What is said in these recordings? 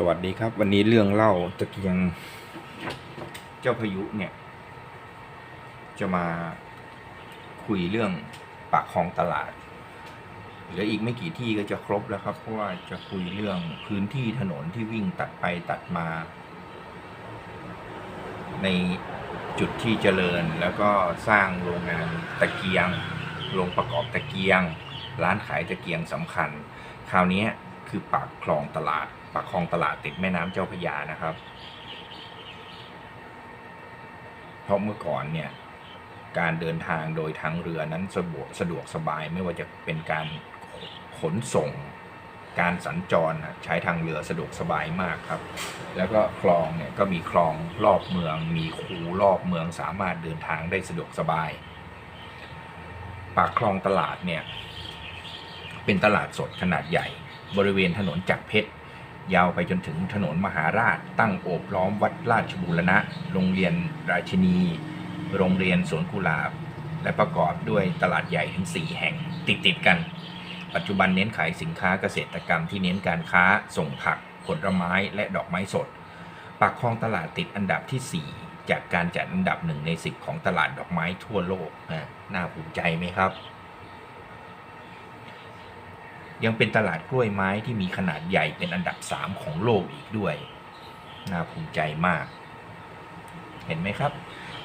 สวัสดีครับ วันนี้เรื่องเล่าตะเกียงเจ้าพายุเนี่ย จะมาคุยเรื่องปากคลองตลาดเหลืออีกไม่กี่ที่ก็จะครบแล้วครับ เพราะว่าจะคุยเรื่องพื้นที่ถนนที่วิ่งตัดไปตัดมา ในจุดที่เจริญแล้วก็สร้างโรงงานตะเกียงโรงประกอบตะเกียง ร้านขายตะเกียงสำคัญ คราวนี้คือปากคลองตลาดากคลองตลาดติดแม่น้ำเจ้าพระยานะครับ เพราะเมื่อก่อนเนี่ยการเดินทางโดยทางเรือนั้นสะดวกสะดวกสบายไม่ว่าจะเป็นการขนส่ง การสัญจรใช้ทางเรือสะดวกสบายมากครับ แล้วก็คลองเนี่ยก็มีคลองรอบเมือง มีคูรอบเมืองสามารถเดินทางได้สะดวกสบาย ปากคลองตลาดเนี่ยเป็นตลาดสดขนาดใหญ่ บริเวณถนนจักรเพชร ยาวไปจนถึงถนนมหาราช ตั้งโอบล้อมวัดราชบูรณะ โรงเรียนราชินี โรงเรียนสวนกุหลาบ และประกอบด้วยตลาดใหญ่ถึง 4 แห่งติดติดกัน ปัจจุบันเน้นขายสินค้าเกษตรกรรมที่เน้นการค้าส่งผัก ผลไม้และดอกไม้สด ปากคลองตลาดติดอันดับที่ 4 จากการจัดอันดับหนึ่งใน 10 ของตลาดดอกไม้ทั่วโลกนะน่าภูมิใจไหมครับ ยังเป็นตลาดกล้วยไม้ที่มีขนาดใหญ่เป็นอันดับ 3 ของโลกอีกด้วย น่าภูมิใจมาก เห็นไหมครับ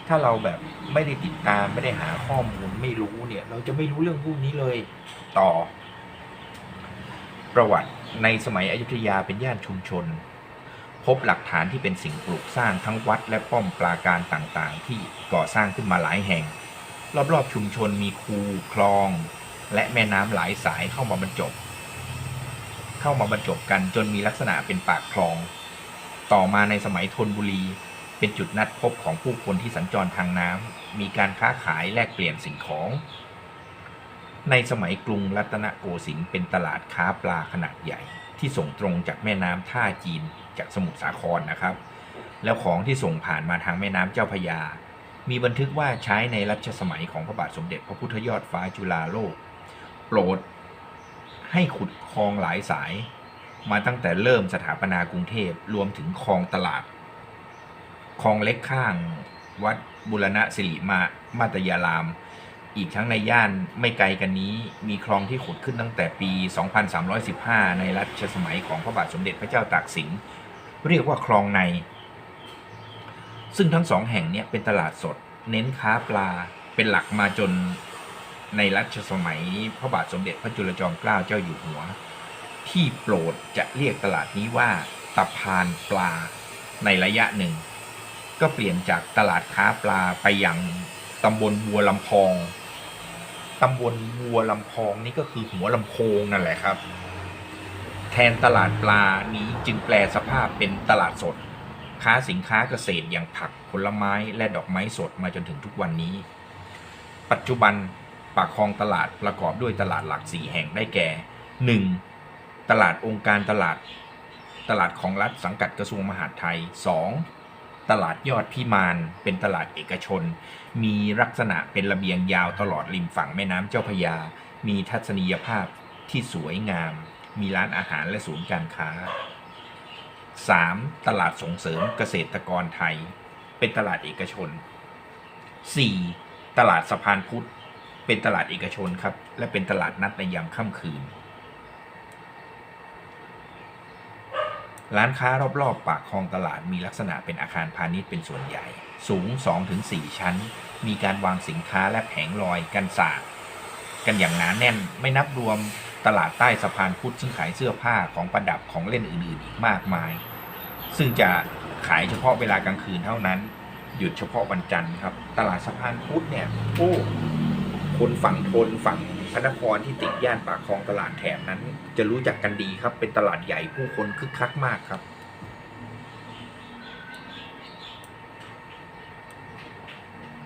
ถ้าเราแบบไม่ได้ติดตามไม่ได้หาข้อมูลไม่รู้เนี่ย เราจะไม่รู้เรื่องพวกนี้เลย ต่อ ประวัติในสมัยอยุธยาเป็นย่านชุมชน พบหลักฐานที่เป็นสิ่งปลูกสร้างทั้งวัด และป้อมปราการต่างๆ ที่ก่อสร้างขึ้นมาหลายแห่ง รอบๆชุมชนมีคูคลอง และแม่น้ำหลายสายเข้ามาบรรจบ เข้ามาบรรจบกันจนมีลักษณะเป็นปากคลอง ต่อมาในสมัยธนบุรี เป็นจุดนัดพบของผู้คนที่สัญจรทางน้ำมีการค้าขายแลกเปลี่ยนสิ่งของ ในสมัยกรุงรัตนโกสินทร์เป็นตลาดค้าปลาขนาดใหญ่ ที่ส่งตรงจากแม่น้ำท่าจีนจากสมุทรสาครนะครับ แล้วของที่ส่งผ่านมาทางแม่น้ำเจ้าพยามีบันทึกว่าใช้ในรัชสมัยของพระบาทสมเด็จพระพุทธยอดฟ้าจุฬาโลก โปรด ให้ขุดคลองหลายสาย มาตั้งแต่เริ่มสถาปนากรุงเทพรวมถึงคลองตลาดคลองเล็กข้างวัดบุรณะสิริมามาตยาราม อีกทั้งในย่านไม่ไกลกันนี้ มีคลองที่ขุดขึ้นตั้งแต่ปี 2315 ในรัชสมัยของพระบาทสมเด็จพระเจ้าตากสิน เรียกว่าคลองใน ซึ่งทั้งสองแห่งนี้เป็นตลาดสด เน้นค้าปลาเป็นหลักมาจน ในรัชสมัยพระบาทสมเด็จพระจุลจอมเกล้าเจ้าอยู่หัว ที่โปรดจะเรียกตลาดนี้ว่าตะพานปลาในระยะหนึ่ง ก็เปลี่ยนจากตลาดค้าปลาไปยังตำบลบัวลำพองตำบลบัวลำพองนี่ก็คือหัวลำโพงนั่นแหละครับ แทนตลาดปลานี้จึงแปลสภาพเป็นตลาดสด ค้าสินค้าเกษตรอย่างผักผลไม้และดอกไม้สดมาจนถึงทุกวันนี้ ปัจจุบัน ปากคลองตลาดประกอบด้วยตลาดหลักสีแห่งได้แก่ 1. ตลาดองค์การตลาด ตลาดของรัฐสังกัดกระทรวงมหาดไทย 2. ตลาดยอดพิมานเป็นตลาดเอกชน มีลักษณะเป็นระเบียงยาวตลอดริมฝั่งแม่น้ำเจ้าพยา มีทัศนียภาพที่สวยงาม มีร้านอาหารและศูนย์การค้า 3. ตลาดส่งเสริมเกษตรกรไทย เป็นตลาดเอกชน 4. ตลาดสะพานพุทธ เป็นตลาดเอกชนครับ และเป็นตลาดนัดในยามค่ำคืน ร้านค้ารอบๆ ปากคลองตลาดมีลักษณะเป็นอาคารพาณิชย์เป็นส่วนใหญ่ สูง 2-4 ชั้น มีการวางสินค้าและแผงลอยกันสาดกันอย่างหนาแน่นไม่นับรวมตลาดใต้สะพานพุทธซึ่งขายเสื้อผ้าของประดับของเล่นอื่นๆ อีกมากมาย ซึ่งจะขายเฉพาะเวลากลางคืนเท่านั้น หยุดเฉพาะวันจันทร์ครับ ตลาดสะพานพุทธเนี่ยโอ้ คนฝั่งทนฝั่งพระนครที่ติดย่านปากคลองตลาดแถบนั้น จะรู้จักกันดีครับ เป็นตลาดใหญ่ผู้คนคึกคักมากครับ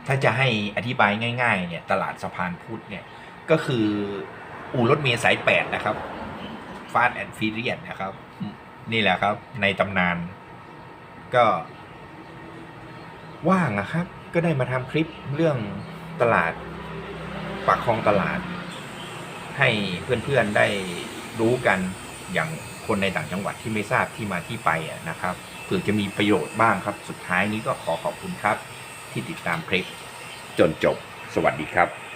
ถ้าจะให้อธิบายง่าย ๆ เนี่ย ตลาดสะพานพุทธเนี่ย ก็คืออู่รถเมล์สายแปดนะครับฟาสแอนด์ฟิเรียนนะครับ นี่แหละครับ ในตำนาน ก็ ว่างนะครับ ก็ได้มาทำคลิปเรื่องตลาด ปากคลองตลาด ให้เพื่อนๆได้รู้กันอย่างคนในต่างจังหวัดที่ไม่ทราบที่มาที่ไปอะนะครับเผื่อจะมีประโยชน์บ้างครับ สุดท้ายนี้ก็ขอขอบคุณครับ ที่ติดตามคลิปจนจบ สวัสดีครับ